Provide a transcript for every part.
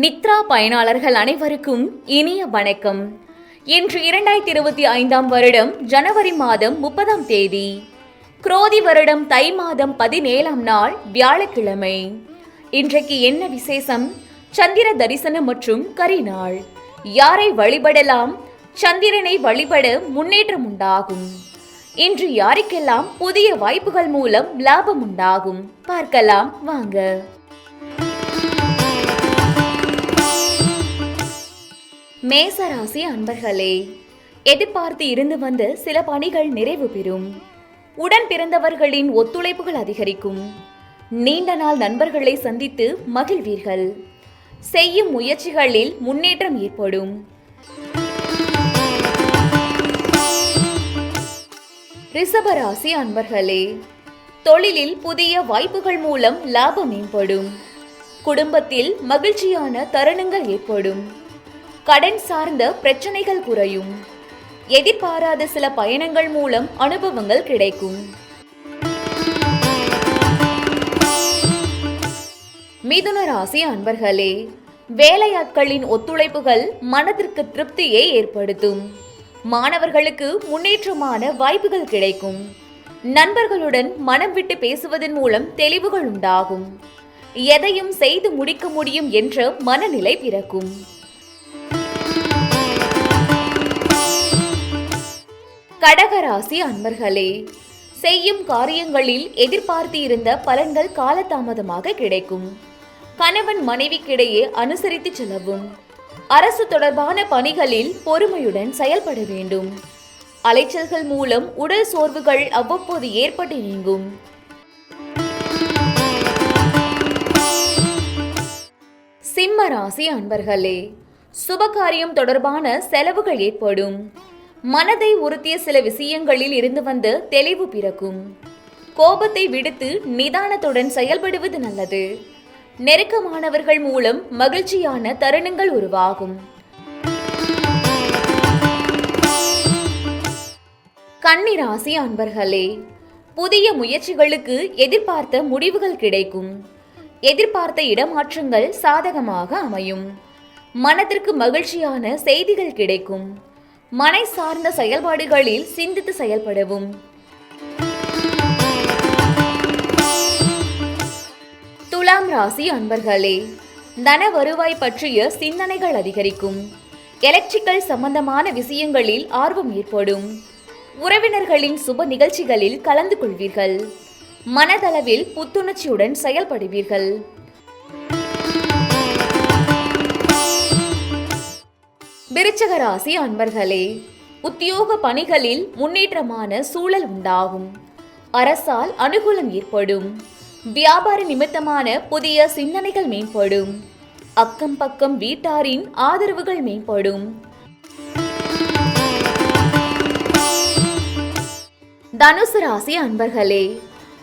நித்ரா பயனாளர்கள் அனைவருக்கும் இனிய வணக்கம். இன்று இரண்டாயிரத்தி இருபத்தி ஐந்தாம் வருடம் ஜனவரி மாதம் முப்பதாம் தேதி. குரோதி வருடம் தை மாதம் பதினேழாம் நாள் வியாழக்கிழமை. இன்றைக்கு என்ன விசேஷம்? சந்திர தரிசனம் மற்றும் கரிநாள். யாரை வழிபடலாம்? சந்திரனை வழிபட முன்னேற்றம் உண்டாகும். இன்று யாருக்கெல்லாம் புதிய வாய்ப்புகள் மூலம் லாபம் உண்டாகும்? பார்க்கலாம் வாங்க. மேசராசி அன்பர்களே எதிர்பார்த்து இருந்து வந்த சில பணிகள் நிறைவு பெறும். உடன் பிறந்தவர்களின் ஒத்துழைப்புகள் அதிகரிக்கும். நீண்ட நாள் நண்பர்களை சந்தித்து மகிழ்வீர்கள். செய்யும் முயற்சிகளில் முன்னேற்றம் ஏற்படும். ரிஷபராசி அன்பர்களே தொழிலில் புதிய வாய்ப்புகள் மூலம் லாபம் மேம்படும். குடும்பத்தில் மகிழ்ச்சியான தருணங்கள் ஏற்படும். கடன் சார்ந்த பிரச்சனைகள் குறையும். எதிர்பாராத சில பயணங்கள் மூலம் அனுபவங்கள் கிடைக்கும். மிதுன ராசி அன்பர்களே வேலையாட்களின் ஒத்துழைப்புகள் மனதிற்கு திருப்தியை ஏற்படுத்தும். மாணவர்களுக்கு முன்னேற்றமான வாய்ப்புகள் கிடைக்கும். நண்பர்களுடன் மனம் விட்டு பேசுவதன் மூலம் தெளிவுகள் உண்டாகும். எதையும் செய்து முடிக்க முடியும் என்ற மனநிலை பிறக்கும். கடகராசி அன்பர்களே செய்யும் காரியங்களில் எதிர்பார்த்து இருந்த பலன்கள் காலதாமதமாக கிடைக்கும். கணவன் மனைவிக்கிடையே அனுசரித்து செல்லவும். அரசு தொடர்பான பணிகளில் பொறுமையுடன் செயல்பட வேண்டும். அலைச்சல்கள் மூலம் உடல் சோர்வுகள் அவ்வப்போது ஏற்பட்டு நீங்கும். சிம்ம ராசி அன்பர்களே சுபகாரியம் தொடர்பான செலவுகள் ஏற்படும். மனதை உறுத்திய சில விஷயங்களில் இருந்து வந்து தெளிவு பிறக்கும். கோபத்தை விடுத்து நிதானத்துடன் செயல்படுவது நல்லது. நெருக்கமானவர்கள் மூலம் மகிழ்ச்சியான தருணங்கள் உருவாகும். கன்னிராசி அன்பர்களே புதிய முயற்சிகளுக்கு எதிர்பார்த்த முடிவுகள் கிடைக்கும். எதிர்பார்த்த இடமாற்றங்கள் சாதகமாக அமையும். மனதிற்கு மகிழ்ச்சியான செய்திகள் கிடைக்கும். மனை சார்ந்த செயல்பாடுகளில் சிந்தித்து செயல்படவும். துலாம் ராசி அன்பர்களே தன வருவாய் பற்றிய சிந்தனைகள் அதிகரிக்கும். எலக்ட்ரிக்கல் சம்பந்தமான விஷயங்களில் ஆர்வம் ஏற்படும். உறவினர்களின் சுப நிகழ்ச்சிகளில் கலந்து கொள்வீர்கள். மனதளவில் புத்துணர்ச்சியுடன் செயல்படுவீர்கள். விருச்சக ராசி அன்பர்களே உத்தியோக பணிகளில் முன்னேற்றமான சூழல் உண்டாகும். அரசால் அனுகூலம் ஏற்படும். வியாபார நிமித்தமான புதிய சிந்தனைகள் மேம்படும். அக்கம் பக்கம் வீட்டாரின் ஆதரவுகள் மேம்படும். தனுசு ராசி அன்பர்களே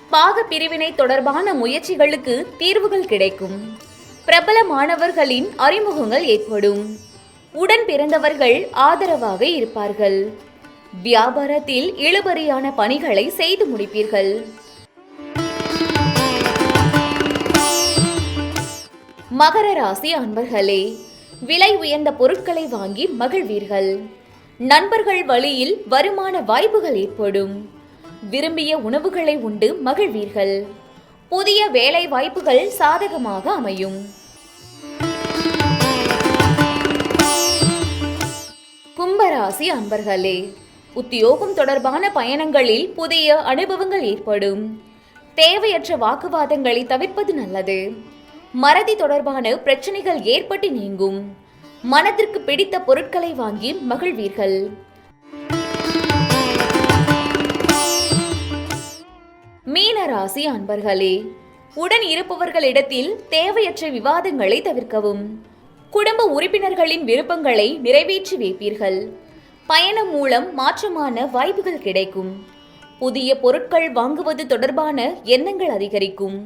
பாக பிரிவினை தொடர்பான முயற்சிகளுக்கு தீர்வுகள் கிடைக்கும். பிரபல மாணவர்களின் அறிமுகங்கள் ஏற்படும். உடன் பிறந்தவர்கள் ஆதரவாக இருப்பார்கள். வியாபாரத்தில் இழுபறியான பணிகளை செய்து முடிப்பீர்கள். மகர ராசி அன்பர்களே விலை உயர்ந்த பொருட்களை வாங்கி மகிழ்வீர்கள். நண்பர்கள் வழியில் வருமான வாய்ப்புகள் ஏற்படும். விரும்பிய உணவுகளை உண்டு மகிழ்வீர்கள். புதிய வேலை வாய்ப்புகள் சாதகமாக அமையும். கும்பராசி அன்பர்களே உத்தியோகம் தொடர்பான பயணங்களில் புதிய அனுபவங்கள் ஏற்படும். தேவையற்ற வாக்குவாதங்களை தவிர்ப்பது நல்லது. மறதி தொடர்பான பிரச்சனைகள் ஏற்பட்டு நீங்கும். மனதிற்கு பிடித்த பொருட்களை வாங்கி மகிழ்வீர்கள். மீனராசி அன்பர்களே உடன் இருப்பவர்களிடத்தில் தேவையற்ற விவாதங்களை தவிர்க்கவும். குடும்ப உறுப்பினர்களின் விருப்பங்களை நிறைவேற்றி வைப்பீர்கள் பயணம் மூலம் மாற்றமான வாய்ப்புகள் கிடைக்கும். புதிய பொருட்கள் வாங்குவது தொடர்பான எண்ணங்கள் அதிகரிக்கும்.